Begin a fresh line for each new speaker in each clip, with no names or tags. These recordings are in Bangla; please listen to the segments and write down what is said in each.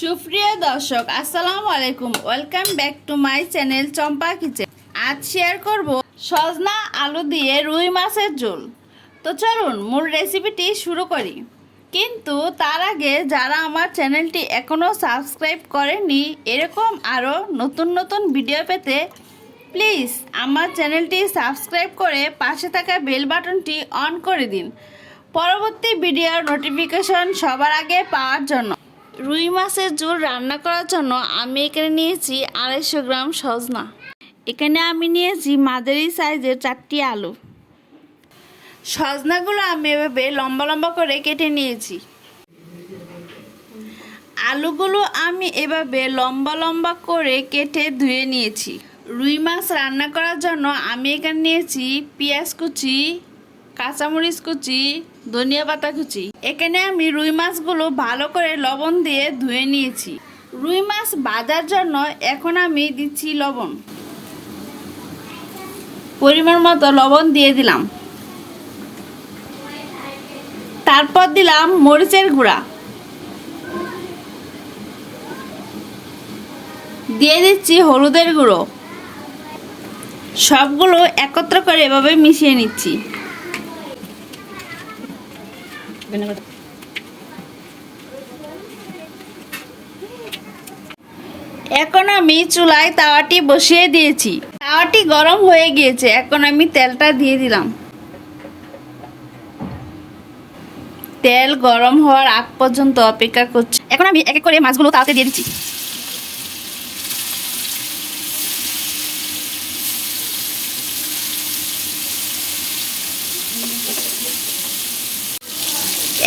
সুপ্রিয় দর্শক, আসসালামু আলাইকুম। Welcome back to my channel Champa kitchen আজ শেয়ার করব সজনা আলু দিয়ে রুই মাছের ঝোল। তো চলুন, মূল রেসিপিটি শুরু করি। কিন্তু তার আগে যারা আমার চ্যানেলটি এখনও সাবস্ক্রাইব করেনি, এরকম আরও নতুন নতুন ভিডিও পেতে প্লিজ আমার চ্যানেলটি সাবস্ক্রাইব করে পাশে থাকা বেল বাটনটি অন করে দিন। পরবর্তী ভিডিওর নোটিফিকেশন সবার আগে পাওয়ার জন্য। রুই মাছের ঝোল রান্না করার জন্য আমি এখানে নিয়েছি আড়াইশো গ্রাম সজনা। এখানে আমি নিয়েছি মাঝারি সাইজের চারটি আলু। সজনাগুলো আমি এভাবে লম্বা লম্বা করে কেটে নিয়েছি। আলুগুলো আমি এভাবে লম্বা লম্বা করে কেটে ধুয়ে নিয়েছি। রুই মাছ রান্না করার জন্য আমি এখানে নিয়েছি পেঁয়াজ কুচি কাঁচামরিচ কুচি, ধনিয়া পাতা কুচি। এখানে আমি রুই মাছগুলো ভালো করে লবণ দিয়ে ধুয়ে নিয়েছি। রুই মাছ বাজার জন্য এখন আমি দিচ্ছি লবণ। পরিমাণ মতো লবণ দিয়ে দিলাম। তারপর দিলাম মরিচের গুঁড়া। দিয়ে দিচ্ছি হলুদের গুঁড়ো। সবগুলো একত্র করে এভাবে মিশিয়ে নিচ্ছি। এখন আমি চুলায় তাওয়াটি বসিয়ে দিয়েছি। তাওয়াটি গরম হয়ে গিয়েছে, এখন আমি তেলটা দিয়ে দিলাম। তেল গরম হওয়ার আগ পর্যন্ত অপেক্ষা করছি। এখন আমি এক এক করে মাছগুলো তাওয়াতে দিয়ে দিচ্ছি।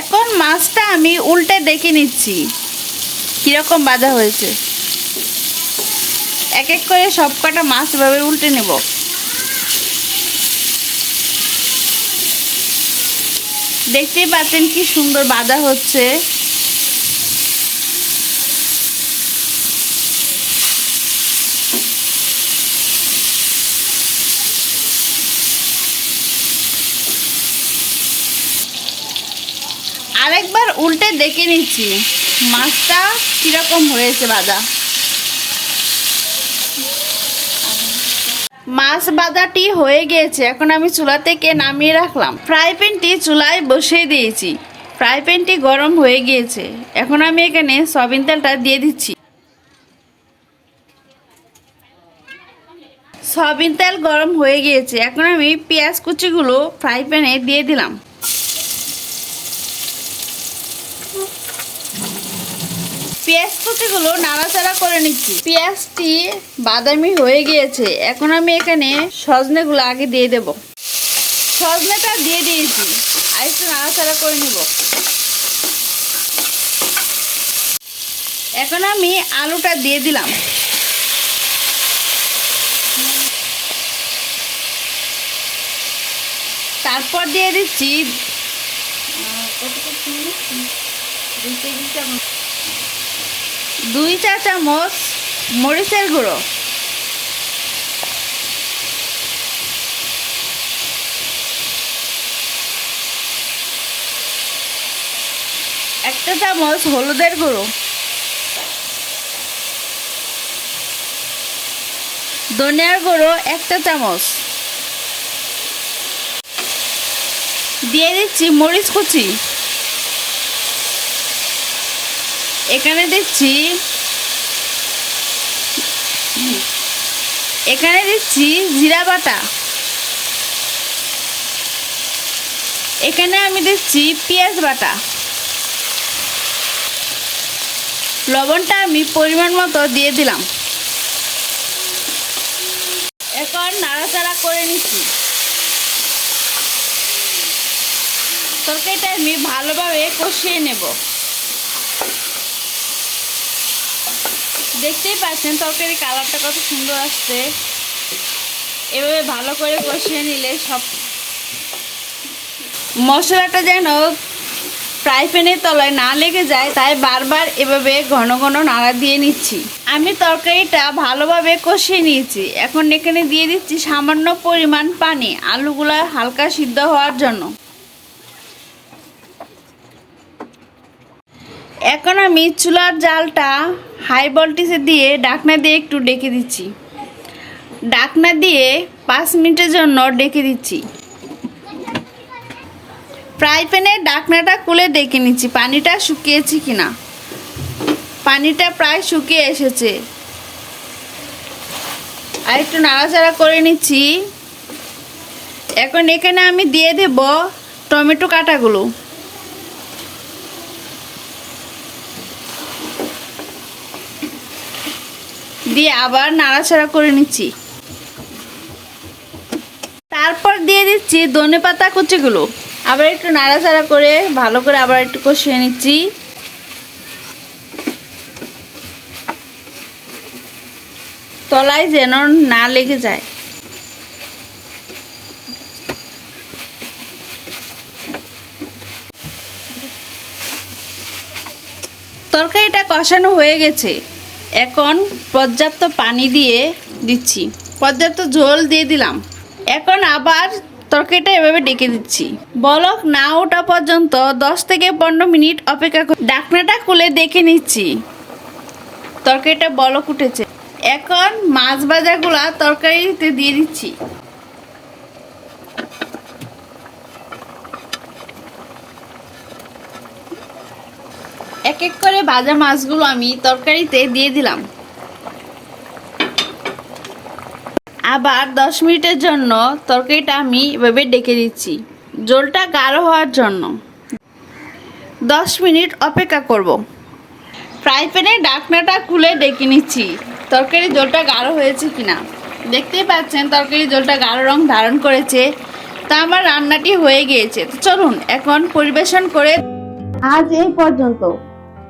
এখন মাছটা আমি উল্টে দেখে নিচ্ছি। কীরকম বাজা হয়েছে। এক এক করে সব কটা মাছ এভাবে উল্টে নেব। দেখতেই পাচ্ছেন কি সুন্দর বাজা হচ্ছে। আরেকবার উল্টে দেখে নিচ্ছি। মাছটা কীরকম হয়েছে বাজা মাছ বাজাটি হয়ে গিয়েছে। এখন আমি চুলা থেকে নামিয়ে রাখলাম। ফ্রাই প্যানটি চুলায় বসিয়ে দিয়েছি। ফ্রাই প্যানটি গরম হয়ে গিয়েছে। এখন আমি এখানে সয়াবিন তেলটা দিয়ে দিচ্ছি। সয়াবিন তেল গরম হয়ে গিয়েছে। এখন আমি পেঁয়াজ কুচিগুলো ফ্রাই প্যানে দিয়ে দিলাম। পেঁয়াজ কুচিগুলো নাড়াচাড়া করে নিচ্ছি। পেঁয়াজটি বাদামি হয়ে গিয়েছে। এখন আমি এখানে সজনেগুলো আগে দিয়ে দেব। সজনেটা দিয়ে দিয়েছি। আর একটু নাড়াচাড়া করে নিব। এখন আমি আলুটা দিয়ে দিলাম। তারপর দিয়ে দিচ্ছি দুই চা চামচ মরিচের গুঁড়ো। একটা চামচ হলুদের গুঁড়ো। ধনিয়ার গুঁড়ো একটা চামচ। দিয়ে দিচ্ছি মরিচ কুচি। এখানে দিচ্ছি এখানে দিচ্ছি জিরা বাটা। এখানে আমি দিচ্ছি পেঁয়াজ বাটা। লবণটা আমি পরিমাণ মতো দিয়ে দিলাম। এখন নাড়াচাড়া করে নিচ্ছি। তরকারিটা আমি ভালোভাবে কষিয়ে নেব। দেখতেই পাচ্ছেন তরকারি কালারটা কত সুন্দর আসছে। এভাবে ভালো করে কষিয়ে নিলে সব মশলাটা যেন ফ্রাই প্যানের তলায় না লেগে যায়, তাই বারবার এভাবে ঘন ঘন নাড়া দিয়ে নিচ্ছি। আমি তরকারিটা ভালোভাবে কষিয়ে নিয়েছি। এখন এখানে দিয়ে দিচ্ছি সামান্য পরিমাণ পানি, আলুগুলা হালকা সিদ্ধ হওয়ার জন্য। এখন আমি চুলার জালটা হাই ভোল্টেজে দিয়ে ডাকনা দিয়ে একটু ডেকে দিচ্ছি। ডাকনা দিয়ে পাঁচ মিনিটের জন্য ডেকে দিচ্ছি। ফ্রাই প্যানে ডাকনাটা খুলে ডেকে নিচ্ছি, পানিটা শুকিয়েছি কিনা। পানিটা প্রায় শুকিয়ে এসেছে। আর একটু নাড়াচাড়া করে নিচ্ছি। এখন এখানে আমি দিয়ে দেব টমেটো কাটাগুলো। দিয়ে আবার নাড়াচাড়া করে নিচ্ছি। তারপর দিয়ে দিচ্ছি ধনে পাতা কুচিগুলো। আবার একটু নাড়াচাড়া করে ভালো করে আবার একটু কষিয়ে নিচ্ছি। তলায় যেন না লেগে যায়। তরকারিটা কষানো হয়ে গেছে। এখন পর্যাপ্ত পানি দিয়ে দিচ্ছি। পর্যাপ্ত ঝোল দিয়ে দিলাম। এখন আবার তরকারিটা এভাবে ডেকে দিচ্ছি। বলক না ওঠা পর্যন্ত দশ থেকে পনেরো মিনিট অপেক্ষা ডাকনাটা খুলে দেখে নিচ্ছি। তরকারিটা বলক উঠেছে। এখন মাছ ভাজাগুলা তরকারিতে দিয়ে দিচ্ছি। এক এক করে ভাজা মাছগুলো আমি তরকারিতে দিয়ে দিলাম। আবার দশ মিনিটের জন্য তরকারিটা আমি এভাবে ডেকে দিচ্ছি। জলটা গাঢ় হওয়ার জন্য। দশ মিনিট অপেক্ষা করব। ফ্রাই প্যানে ডাকনাটা খুলে ডেকে নিচ্ছি। তরকারি জলটা গাঢ় হয়েছে কিনা? দেখতেই পাচ্ছেন তরকারি জলটা গাঢ় রং ধারণ করেছে। তা আমার রান্নাটি হয়ে গিয়েছে। তো চলুন, এখন পরিবেশন করে আজ এই পর্যন্ত।